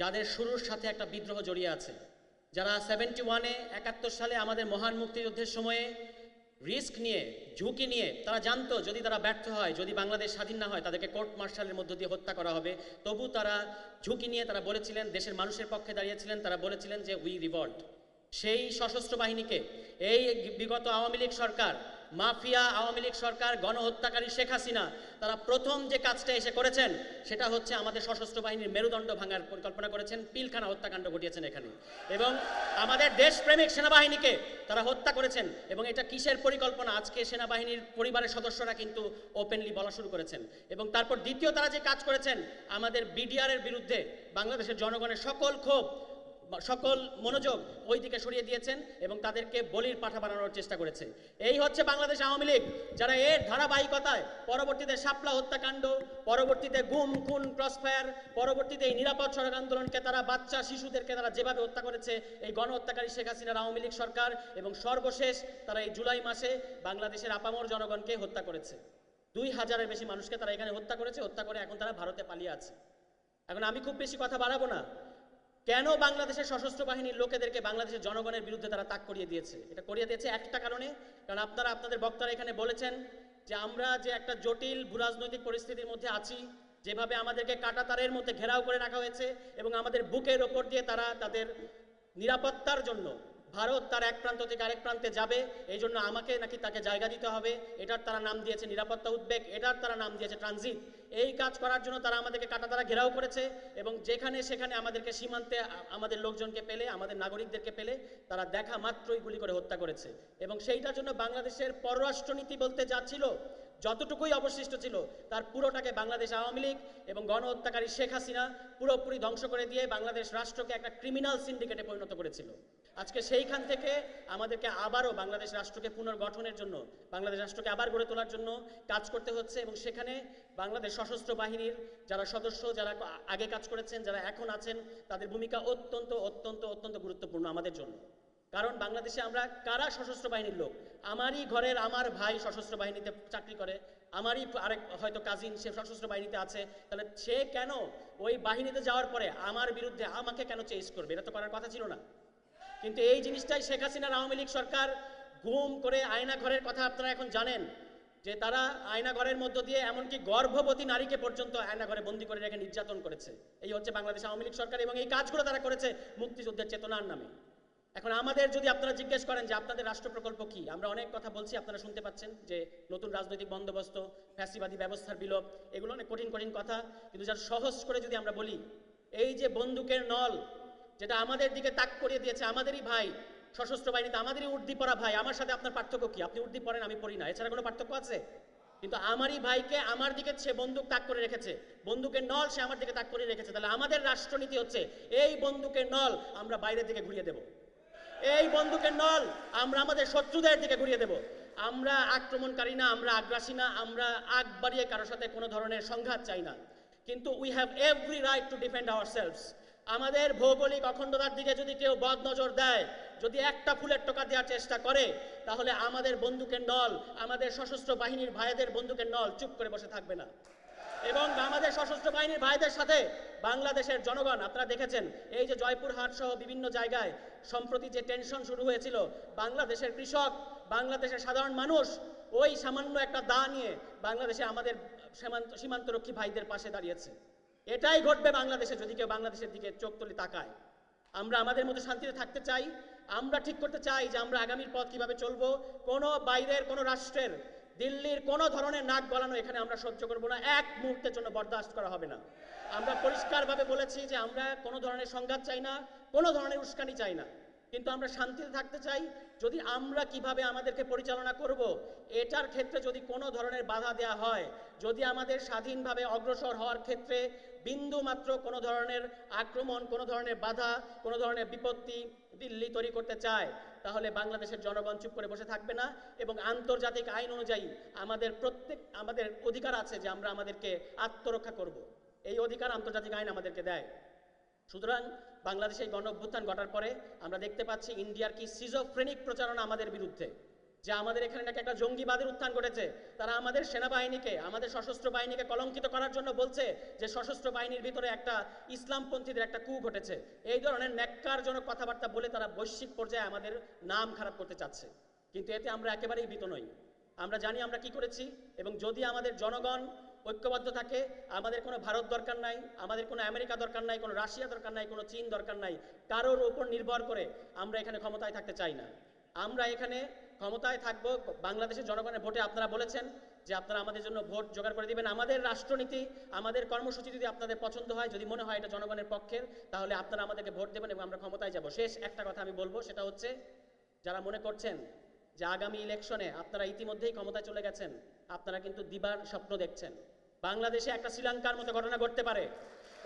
যাদের শুরুর সাথে একটা বিদ্রোহ জড়িয়ে আছে। যারা সেভেন্টি ওয়ানে একাত্তর সালে আমাদের মহান মুক্তিযুদ্ধের সময়ে রিস্ক নিয়ে, ঝুঁকি নিয়ে তারা জানতো যদি তারা ব্যর্থ হয়, যদি বাংলাদেশ স্বাধীন না হয়, তাদেরকে কোর্ট মার্শালের মধ্য দিয়ে হত্যা করা হবে। তবু তারা ঝুঁকি নিয়ে তারা বলেছিলেন, দেশের মানুষের পক্ষে দাঁড়িয়েছিলেন, তারা বলেছিলেন যে উই রিভল্ট সেই সশস্ত্র বাহিনীকে, এই বিগত আওয়ামী লীগ সরকার মাফিয়া আওয়ামী লীগ সরকার গণহত্যাকারী শেখ হাসিনা, তারা প্রথম যে কাজটা এসে করেছেন, সেটা হচ্ছে আমাদের সশস্ত্র বাহিনীর মেরুদণ্ড ভাঙার পরিকল্পনা করেছেন, পিলখানা হত্যাকাণ্ড ঘটিয়েছেন এখানে। এবং আমাদের দেশপ্রেমিক সেনাবাহিনীকে তারা হত্যা করেছেন, এবং এটা কিসের পরিকল্পনা? আজকে সেনাবাহিনীর পরিবারের সদস্যরা কিন্তু ওপেনলি বলা শুরু করেছেন। এবং তারপর দ্বিতীয় তারা যে কাজ করেছেন, আমাদের বিডিআরের বিরুদ্ধে বাংলাদেশের জনগণের সকল ক্ষোভ সকল মনোযোগ ওই দিকে সরিয়ে দিয়েছেন এবং তাদেরকে বলির পাঠা বানানোর চেষ্টা করেছে। এই হচ্ছে বাংলাদেশ আওয়ামী লীগ, যারা এর ধারাবাহিকতায় পরবর্তীতে শাপলা হত্যাকাণ্ড, পরবর্তীতে গুম, খুন ক্রসফায়ার পরবর্তীতে এই নিরাপদ সড়ক আন্দোলনকে তারা বাচ্চা শিশুদেরকে তারা যেভাবে হত্যা করেছে, এই গণহত্যাকারী শেখ হাসিনার আওয়ামী লীগ সরকার এবং সর্বশেষ তারা এই জুলাই মাসে বাংলাদেশের আপামর জনগণকে হত্যা করেছে। দুই হাজারের বেশি মানুষকে তারা এখানে হত্যা করেছে, হত্যা করে এখন তারা ভারতে পালিয়ে আছে। এখন আমি খুব বেশি কথা বাড়াবো না। কেন বাংলাদেশের সশস্ত্র বাহিনীর লোকেদেরকে বাংলাদেশের জনগণের বিরুদ্ধে তারা তাক করিয়ে দিয়েছে? এটা করিয়ে দিয়েছে একটা কারণে, কারণ আপনারা, আপনাদের বক্তারা এখানে বলেছেন যে আমরা যে একটা জটিল ভূরাজনৈতিক পরিস্থিতির মধ্যে আছি, যেভাবে আমাদেরকে কাটাতারের মধ্যে ঘেরাও করে রাখা হয়েছে এবং আমাদের বুকের ওপর দিয়ে তারা তাদের নিরাপত্তার জন্য ভারত তার এক প্রান্ত থেকে আরেক প্রান্তে যাবে, এই জন্য আমাকে নাকি তাকে জায়গা দিতে হবে। এটার তারা নাম দিয়েছে নিরাপত্তা উদ্বেগ, এটার তারা নাম দিয়েছে ট্রানজিট। এই কাজ করার জন্য তারা আমাদেরকে কাটা তারা ঘেরাও করেছে এবং যেখানে সেখানে আমাদেরকে সীমান্তে আমাদের লোকজনকে পেলে, আমাদের নাগরিকদেরকে পেলে তারা দেখা মাত্রই গুলি করে হত্যা করেছে। এবং সেইটার জন্য বাংলাদেশের পররাষ্ট্রনীতি বলতে যা ছিল, যতটুকুই অবশিষ্ট ছিল, তার পুরোটাকে বাংলাদেশ আওয়ামী লীগ এবং গণহত্যাকারী শেখ হাসিনা পুরোপুরি ধ্বংস করে দিয়ে বাংলাদেশ রাষ্ট্রকে একটা ক্রিমিনাল সিন্ডিকেটে পরিণত করেছিল। আজকে সেইখান থেকে আমাদেরকে আবারও বাংলাদেশ রাষ্ট্রকে পুনর্গঠনের জন্য, বাংলাদেশ রাষ্ট্রকে আবার গড়ে তোলার জন্য কাজ করতে হচ্ছে এবং সেখানে বাংলাদেশ সশস্ত্র বাহিনীর যারা সদস্য, যারা আগে কাজ করেছেন, যারা এখন আছেন, তাদের ভূমিকা অত্যন্ত অত্যন্ত অত্যন্ত গুরুত্বপূর্ণ আমাদের জন্য। কারণ বাংলাদেশে আমরা কারা সশস্ত্র বাহিনীর লোক? আমারই ঘরের আমার ভাই সশস্ত্র বাহিনীতে চাকরি করে, আমারই আরেক হয়তো কাজিন সে সশস্ত্র বাহিনীতে আছে, তাহলে সে কেন ওই বাহিনীতে যাওয়ার পরে আমার বিরুদ্ধে আমাকে কেন চেঞ্জ করবে? এটা তো করার কথা ছিল না। কিন্তু এই জিনিসটাই শেখ হাসিনার আওয়ামী লীগ সরকার গুম করে আয়না ঘরের কথা আপনারা এখন জানেন, যে তারা আয়না ঘরের মধ্য দিয়ে এমনকি গর্ভবতী নারীকে পর্যন্ত আয়না ঘরে বন্দি করে রেখে নির্যাতন করেছে। এই হচ্ছে বাংলাদেশ আওয়ামী লীগ সরকার এবং এই কাজগুলো তারা করেছে মুক্তিযুদ্ধের চেতনার নামে। এখন আমাদের যদি আপনারা জিজ্ঞেস করেন যে আপনাদের রাষ্ট্র প্রকল্প কি, আমরা অনেক কথা বলছি, আপনারা শুনতে পাচ্ছেন যে নতুন রাজনৈতিক বন্দোবস্ত, ফ্যাসিবাদী ব্যবস্থার বিলোপ, এগুলো অনেক কঠিন কঠিন কথা। কিন্তু যার সহজ করে যদি আমরা বলি, এই যে বন্দুকের নল যেটা আমাদের দিকে তাক করিয়ে দিয়েছে, আমাদেরই ভাই, সশস্ত্র বাহিনীতে আমাদেরই উর্দি পরা ভাই, আমার সাথে আপনার পার্থক্য কি? আপনি উর্দি পরেন, আমি পড়ি না। এছাড়া কোনো পার্থক্য আছে? কিন্তু আমারই ভাইকে আমার দিকে সে বন্দুক তাক করে রেখেছে। বন্দুকের নল সে আমার দিকে তাক করে রেখেছে। তাহলে আমাদের রাষ্ট্রনীতি হচ্ছে, এই বন্দুকের নল আমরা বাইরের দিকে ঘুরিয়ে দেব। এই বন্দুকের নল আমরা আমাদের শত্রুদের দিকে ঘুরিয়ে দেব। আমরা আক্রমণকারী না, আমরা আগ্রাসী না, আমরা আগ বাড়িয়ে কারোর সাথে কোনো ধরনের সংঘাত চাই না। কিন্তু we have every right to defend our আমাদের ভৌগোলিক অখণ্ডতার দিকে যদি কেউ বদ নজর দেয়, যদি একটা ফুলের টোকা দেওয়ার চেষ্টা করে, তাহলে আমাদের বন্দুকের নল, আমাদের সশস্ত্র বাহিনীর ভাইদের বন্দুকের নল চুপ করে বসে থাকবে না। এবং আমাদের সশস্ত্র বাহিনীর ভাইদের সাথে বাংলাদেশের জনগণ, আপনারা দেখেছেন, এই যে জয়পুরহাট সহ বিভিন্ন জায়গায় সম্প্রতি যে টেনশন শুরু হয়েছিল, বাংলাদেশের কৃষক, বাংলাদেশের সাধারণ মানুষ, ওই সামান্য একটা দা নিয়ে বাংলাদেশে আমাদের সীমান্ত সীমান্তরক্ষী ভাইদের পাশে দাঁড়িয়েছে। এটাই ঘটবে বাংলাদেশে যদি কেউ বাংলাদেশের দিকে চোখ তুলে তাকায়। আমরা আমাদের মধ্যে শান্তিতে থাকতে চাই। আমরা ঠিক করতে চাই যে আমরা আগামীর পথ কীভাবে চলবো। কোনো বাইরের, কোনো রাষ্ট্রের, দিল্লির কোনো ধরনের নাক গলানো এখানে আমরা সহ্য করব না। এক মুহূর্তের জন্য বরদাস্ত করা হবে না। আমরা পরিষ্কারভাবে বলেছি যে আমরা কোনো ধরনের সংঘাত চাই না, কোনো ধরনের উস্কানি চাই না। কিন্তু আমরা শান্তিতে থাকতে চাই। যদি আমরা কীভাবে আমাদেরকে পরিচালনা করব, এটার ক্ষেত্রে যদি কোনো ধরনের বাধা দেওয়া হয়, যদি আমাদের স্বাধীনভাবে অগ্রসর হওয়ার ক্ষেত্রে বিন্দু মাত্র কোনো ধরনের আক্রমণ, কোনো ধরনের বাধা, কোনো ধরনের বিপত্তি দিল্লি তৈরি করতে চায়, তাহলে বাংলাদেশের জনগণ চুপ করে বসে থাকবে না এবং আন্তর্জাতিক আইন অনুযায়ী আমাদের প্রত্যেক, আমাদের অধিকার আছে যে আমরা আমাদেরকে আত্মরক্ষা করব। এই অধিকার আন্তর্জাতিক আইন আমাদেরকে দেয়। সুতরাং বাংলাদেশে গণ অভ্যুত্থান ঘটার পরে আমরা দেখতে পাচ্ছি ইন্ডিয়ার কি সিজোফ্রেনিক প্রচারণা আমাদের বিরুদ্ধে। যে আমাদের এখানে নাকি একটা জঙ্গিবাদের উত্থান ঘটেছে। তারা আমাদের সেনাবাহিনীকে, আমাদের সশস্ত্র বাহিনীকে কলঙ্কিত করার জন্য বলছে যে সশস্ত্র বাহিনীর ভিতরে একটা ইসলামপন্থীদের একটা কু ঘটেছে। এই ধরনের ন্যাক্কারজনক কথাবার্তা বলে তারা বৈশ্বিক পর্যায়ে আমাদের নাম খারাপ করতে চাচ্ছে। কিন্তু এতে আমরা একেবারেই ভীত নই। আমরা জানি আমরা কি করেছি এবং যদি আমাদের জনগণ ঐক্যবদ্ধ থাকে, আমাদের কোনো ভারত দরকার নাই, আমাদের কোনো আমেরিকা দরকার নাই, কোনো রাশিয়া দরকার নাই, কোনো চীন দরকার নাই, কারোর উপর নির্ভর করে আমরা এখানে ক্ষমতায় থাকতে চাই না। আমরা এখানে ক্ষমতায় থাকব, বাংলাদেশের জনগণের ভোটে আপনারা বলেছেন যে আপনারা আমাদের জন্য ভোট জোগাড় করে দিবেন। আমাদের রাষ্ট্রনীতি, আমাদের কর্মসূচি যদি আপনাদের পছন্দ হয়, যদি মনে হয় এটা জনগণের পক্ষের, তাহলে আপনারা আমাদেরকে ভোট দেবেন এবং আমরা ক্ষমতায় যাব। শেষ একটা কথা আমি বলব, সেটা হচ্ছে যারা মনে করছেন যে আগামী ইলেকশনে আপনারা ইতিমধ্যেই ক্ষমতায় চলে গেছেন, আপনারা কিন্তু দিবার স্বপ্ন দেখছেন। বাংলাদেশে একটা শ্রীলঙ্কার মতো ঘটনা ঘটতে পারে।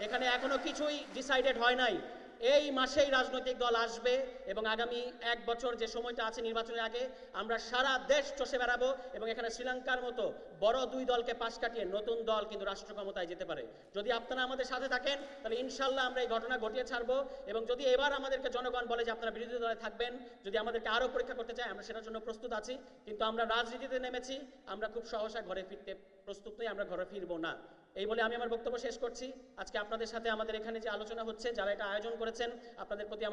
এখানে এখনও কিছুই ডিসাইডেড হয় নাই। এই মাসেই রাজনৈতিক দল আসবে এবং আগামী এক বছর যে সময়টা আছে নির্বাচনের আগে আমরা সারা দেশ চষে বেড়াবো এবং এখানে শ্রীলঙ্কার মতো বড় দুই দলকে পাশ কাটিয়ে নতুন দল কিন্তু রাষ্ট্র ক্ষমতায় যেতে পারে। যদি আপনারা আমাদের সাথে থাকেন, তাহলে ইনশাল্লাহ আমরা এই ঘটনা ঘটিয়ে ছাড়বো এবং যদি এবার আমাদেরকে জনগণ বলে যে আপনারা বিরোধী দলে থাকবেন, যদি আমাদেরকে আরও পরীক্ষা করতে চায়, আমরা সেটার জন্য প্রস্তুত আছি। কিন্তু আমরা রাজনীতিতে নেমেছি, আমরা খুব সহসা ঘরে ফিরতে প্রস্তুত নই, আমরা ঘরে ফিরবো না। এই বলে আমি আমার বক্তব্য শেষ করছি। আজকে আপনাদের সাথে আমাদের এখানে যে আলোচনা হচ্ছে, যারা এটা আয়োজন করেছেন, আপনাদের প্রতি